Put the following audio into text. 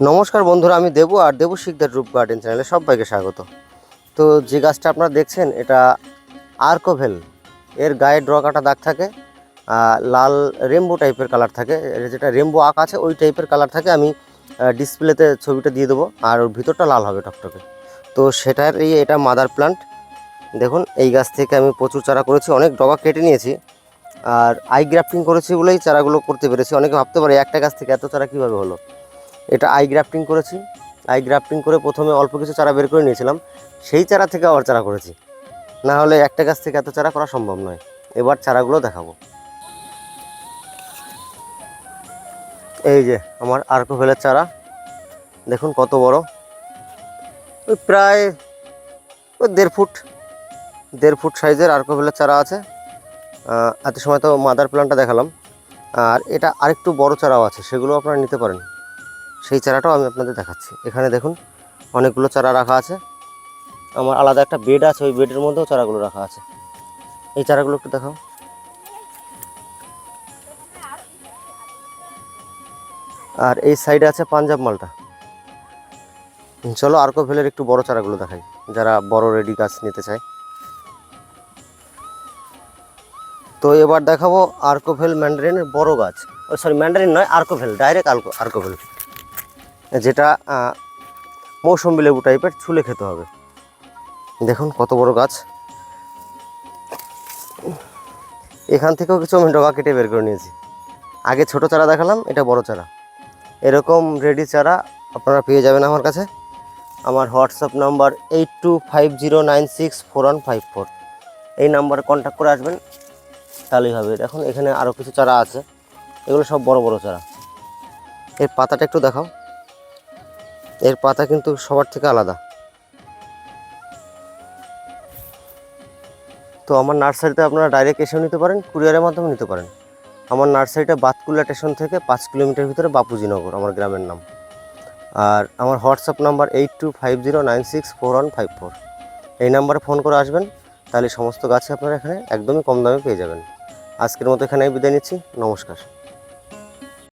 নমস্কার বন্ধুরা, আমি দেবু আর দেবু শিকদার রূপ গার্ডেন চ্যানেলে সবাইকে স্বাগত। তো যে গাছটা আপনারা দেখছেন, এটা আর্কোভেল। এর গায়ে ড্র কাটা দাগ থাকে লাল রেমবো টাইপের কালার থাকে। যেটা রেমবো আঁক আছে, ওই টাইপের কালার থাকে। আমি ডিসপ্লেতে ছবিটা দিয়ে দেবো, আর ওর ভিতরটা লাল হবে টকটকে। তো সেটার এই, এটা মাদার প্লান্ট। দেখুন, এই গাছ থেকে আমি প্রচুর চারা করেছি, অনেক ডগা কেটে নিয়েছি। আর আই গ্রাফটিং করেছি বলেই চারাগুলো করতে পেরেছি। অনেকে ভাবতে পারে, একটা গাছ থেকে এত চারা কীভাবে হলো? এটা আই গ্রাফটিং করেছি। আই গ্রাফটিং করে প্রথমে অল্প কিছু চারা বের করে নিয়েছিলাম। সেই চারা থেকে আবার চারা করেছি। না হলে একটা গাছ থেকে এত চারা করা সম্ভব নয়। এবার চারাগুলো দেখাবো। এই যে আমার আর্কোভেলের চারা। দেখুন কত বড়। ওই প্রায় ওই দেড় ফুট দেড় ফুট সাইজের আর্কোভেলের চারা আছে। এত সময় তো মাদার প্ল্যান্টটা দেখালাম। আর এটা আরেকটু বড় চারাও আছে, সেগুলো আপনারা নিতে পারেন। সেই চারাটাও আমি আপনাদের দেখাচ্ছি। এখানে দেখুন, অনেকগুলো চারা রাখা আছে। আমার আলাদা একটা বেড আছে, ওই বেডের মধ্যেও চারাগুলো রাখা আছে। এই চারাগুলো একটু দেখাও। আর এই সাইডে আছে পাঞ্জাব মালটা। চলো আর্কোভেলের একটু বড় চারাগুলো দেখাই, যারা বড় রেডি গাছ নিতে চায়। তো এবার দেখাবো আর্কোভেল ম্যান্ডারিনের বড় গাছ। সরি ম্যান্ডারিন নয়, আর্কোভেল ডাইরেক্ট আর্কো আর্কোভেল। যেটা মৌসুম্বি লেবু টাইপের ছুলে খেতে হবে। দেখুন কত বড় গাছ। এখান থেকেও কিছু আমি ডগা কেটে বের করে নিয়েছি। আগে ছোট চারা দেখালাম, এটা বড় চারা। এরকম রেডি চারা আপনারা পেয়ে যাবেন আমার কাছে। আমার WhatsApp number eight two five zero nine six four one five four এই নাম্বারে কন্ট্যাক্ট করে আসবেন, তাহলেই হবে। দেখুন, এখানে আরও কিছু চারা আছে। এগুলো সব বড় বড় চারা। এর পাতাটা একটু দেখাও। এর পাতা কিন্তু সবার থেকে আলাদা। তো আমার নার্সারিতে আপনারা ডাইরেক্ট এসেও নিতে পারেন, কুরিয়ারের মাধ্যমে নিতে পারেন। আমার নার্সারিটা বাতকুল্লা স্টেশন থেকে পাঁচ কিলোমিটার ভিতরে বাপুজিনগর, আমার গ্রামের নাম। আর আমার WhatsApp number eight two five zero nine six four one five four এই নাম্বারে ফোন করে আসবেন, তাহলে সমস্ত গাছে আপনারা এখানে একদমই কম দামে পেয়ে যাবেন। আজকের মতো এখানেই বিদায় নিচ্ছি, নমস্কার।